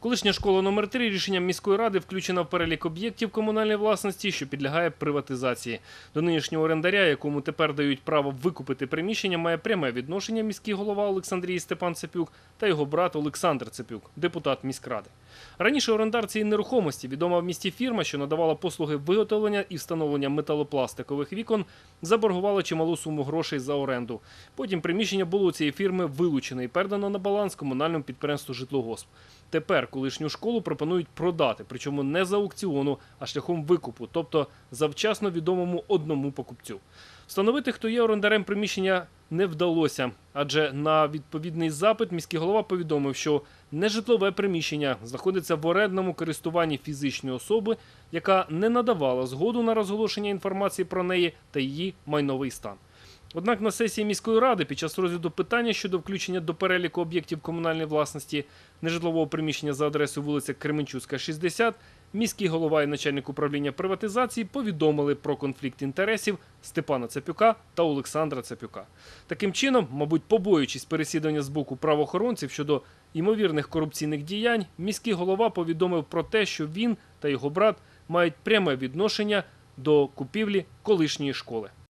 Колишня школа номер 3 рішенням міської ради включена в перелік об'єктів комунальної власності, що підлягає приватизації. До нинішнього орендаря, якому тепер дають право викупити приміщення, має пряме відношення міський голова Олександрії Степан Цепюк та його брат Олександр Цепюк, депутат міськради. Раніше орендар цієї нерухомості, відома в місті фірма, що надавала послуги виготовлення і встановлення металопластикових вікон, заборгувала чималу суму грошей за оренду. Потім приміщення було у цієї фірми вилучено і передано на баланс комунальному підприємству Житлогосп. Тепер колишню школу пропонують продати, причому не за аукціону, а шляхом викупу, тобто завчасно відомому одному покупцю. Встановити, хто є орендарем приміщення, не вдалося, адже на відповідний запит міський голова повідомив, що нежитлове приміщення знаходиться в орендному користуванні фізичної особи, яка не надавала згоду на розголошення інформації про неї та її майновий стан. Однак на сесії міської ради під час розгляду питання щодо включення до переліку об'єктів комунальної власності нежитлового приміщення за адресою вулиця Кременчуцька, 60, міський голова і начальник управління приватизації повідомили про конфлікт інтересів Степана Цепюка та Олександра Цепюка. Таким чином, мабуть, побоюючись переслідування з боку правоохоронців щодо ймовірних корупційних діянь, міський голова повідомив про те, що він та його брат мають пряме відношення до купівлі колишньої школи.